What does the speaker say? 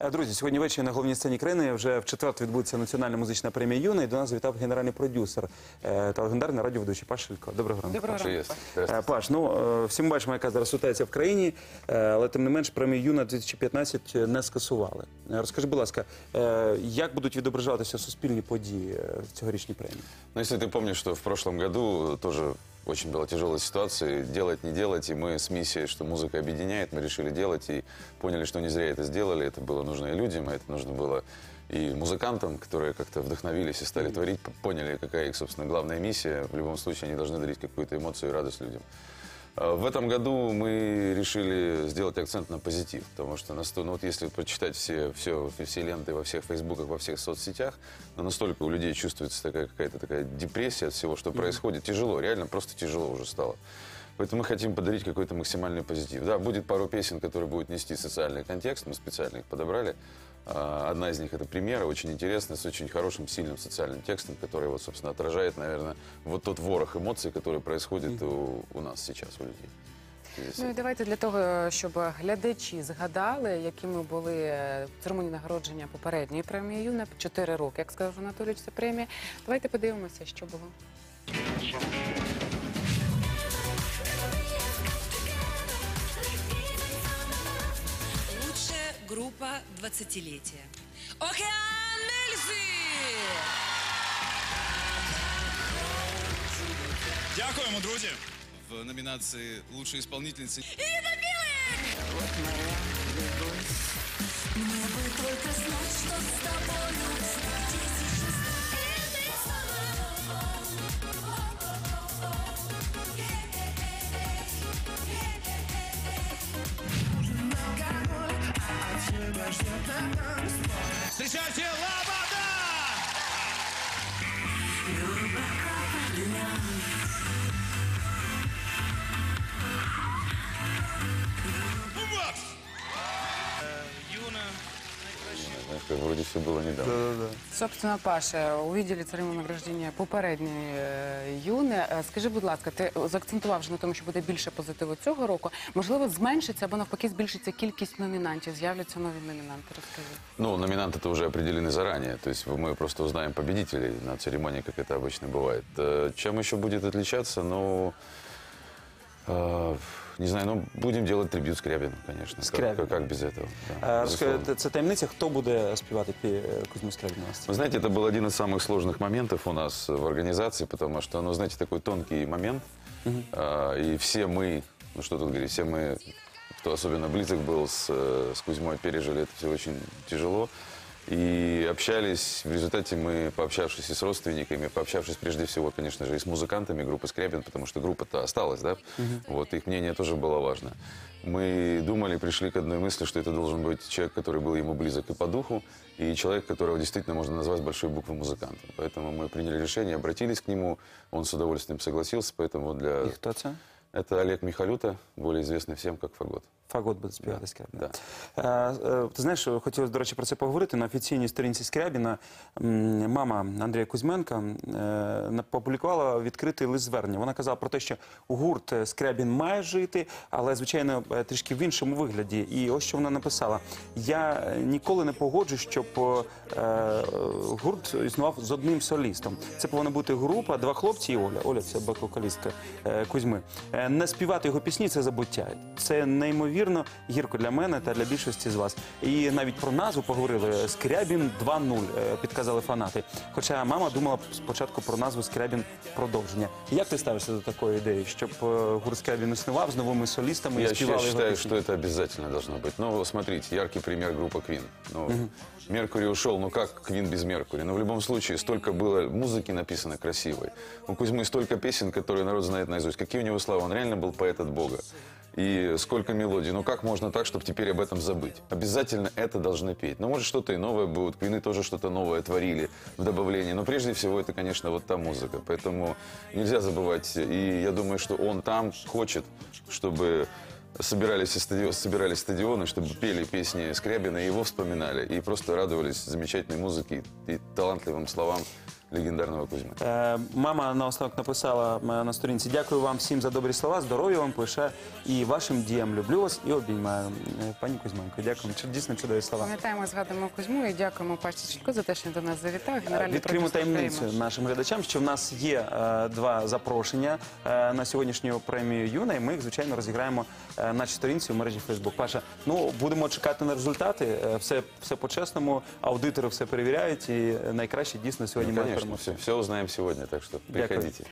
Е, Друзі, сьогодні ввечері на головній сцені країни вже в четверте відбудеться національна музична премія Юна. І до нас завітав генеральний продюсер е, та легендарний радіоведучий Паш Шилько. Доброго ранку. Доброго Паш. ранку. Е, Паш, ну всі ми бачимо, яка зараз ситуація в країні, але тим не менш премію Юна 2015 не скасували. Розкажи, будь ласка, як будуть відображатися суспільні події в цьогорічній премії? Ну, если ты помнишь, что в прошлом году тоже очень была тяжелая ситуация, делать, не делать, и мы с миссией, что музыка объединяет, мы решили делать, и поняли, что не зря это сделали, это было нужно и людям, а это нужно было и музыкантам, которые как-то вдохновились и стали творить, поняли, какая их, собственно, главная миссия. В любом случае, они должны дарить какую-то эмоцию и радость людям. А В этом году мы решили сделать акцент на позитив, потому что насто- ну, вот если прочитать все, все, все ленты во всех фейсбуках, во всех соцсетях, ну, настолько у людей чувствуется такая какая-то такая депрессия от всего, что происходит. Тяжело, реально просто тяжело уже стало. Поэтому мы хотим подарить какой-то максимальный позитив. Да, будет пару песен, которые будут нести социальный контекст, мы специально их подобрали. А, Одна из них это примера, очень интересная, с очень хорошим, сильным социальным текстом, который, вот, собственно, отражает, наверное, вот тот ворох эмоций, который происходит у, у нас сейчас, у людей. В связи с Ну і этим. давайте для того, щоб глядачі згадали, якими були е, церемонії нагородження попередньої премії Юна чотири роки, як сказав Анатолійович, це премія. Давайте подивимося, що було. группа «Двадцатилетие». Океан Мельзи! Дякуємо, друзі! В номинации «Лучшие исполнительницы». Ирина Билик! Встречайте Лобода! Знаешь, как вроде все было недавно. Собственно, Паша, увидели церемонію награждення попередньої е, Юни. Е, Скажи, будь ласка, ти заакцентував вже на тому, що буде більше позитиву цього року. Можливо, зменшиться або навпаки збільшиться кількість номінантів, з'являться нові номінанти. Розкажи. Ну, номинанты-то уже определены заранее. То есть мы просто узнаем победителей на церемонии, как это обычно бывает. Э, Чем еще будет отличаться? Ну, э, не знаю, ну, будем делать трибют Скрябину, конечно. Как- Скрябину. Как, как без этого? да, Е, безусловно. Розкажи, це таємниця, хто буде співати пі Кузьму Скрябіна на сцені? Вы знаете, это был один из самых сложных моментов у нас в организации, потому что, ну, знаете, такой тонкий момент. А, и все мы, ну что тут говорить, все мы, кто особенно близок был с, э, с Кузьмой, пережили это все очень тяжело. И общались, в результате мы, пообщавшись и с родственниками, пообщавшись прежде всего, конечно же, и с музыкантами группы Скрябин, потому что группа-то осталась, да, вот, их мнение тоже было важно. Мы думали, пришли к одной мысли, что это должен быть человек, который был ему близок и по духу, и человек, которого действительно можно назвать большой буквы музыкантом. Поэтому мы приняли решение, обратились к нему, он с удовольствием согласился, поэтому для... І хто це? Это Олег Михалюта, более известный всем как Фагот. Фагот буде співати Скрябіна. Да. Е, е, Ти знаєш, хотілося, до речі, про це поговорити. На офіційній сторінці Скрябіна мама Андрія Кузьменка е, опублікувала відкритий лист звернення. Вона казала про те, що гурт Скрябін має жити, але, звичайно, трішки в іншому вигляді. І ось що вона написала: я ніколи не погоджу, щоб гурт існував з одним солістом. Це повинна бути група, два хлопці і Оля. Оля це бек-вокалістка е, Кузьми. Не співати його пісні це забуття. Це неймовірно гірко для мене та для більшості з вас. І навіть про назву поговорили Скрябін 2.0, е, підказали фанати. Хоча мама думала спочатку про назву Скрябін продовження. Як ти ставишся до такої ідеї, щоб е, гурт Скрябін існував з новими солістами і Я, співали я його считаю, пісні? что это обязательно должно быть. Ну, смотрите, яркий пример группа Квин. Ну, Меркури ушел, ну как Квин без Меркури? Но в любом случае, столько было музыки написано красивой. У Кузьмы столько песен, которые народ знает наизусть. Какие у него слова? Он реально был поэт от Бога. И сколько мелодий. Ну как можно так, чтобы теперь об этом забыть? Обязательно это должны петь. Ну, может, что-то и новое будет. Квины тоже что-то новое творили в добавлении. Но прежде всего, это, конечно, вот та музыка. Поэтому нельзя забывать. И я думаю, что он там хочет, чтобы собирались, и стадио- собирались стадионы, чтобы пели песни Скрябина, и его вспоминали, и просто радовались замечательной музыке и талантливым словам легендарного Кузьмы. Е, Мама наостанок написала е, на сторінці: дякую вам всім за добрі слова, здоров'я вам пише і вашим діям. Люблю вас і обіймаю. Е, Пані Кузьменко, дякую. Чи дійсно чудові слова? Пам'ятаємо, згадуємо Кузьму і дякуємо Паші Чутко за те, що він до нас завітав. Генеральний Відкриємо продюсер таємницю «Приймеш». нашим глядачам, що в нас є е, два запрошення е, на сьогоднішню премію Юна, і ми їх, звичайно, розіграємо е, на сторінці у мережі Фейсбук. Паша, ну будемо чекати на результати. Е, все, все по-чесному, аудитори все перевіряють, і найкраще дійсно сьогодні Ну, мають конечно, все, все узнаем сегодня, так что Дякую. приходите.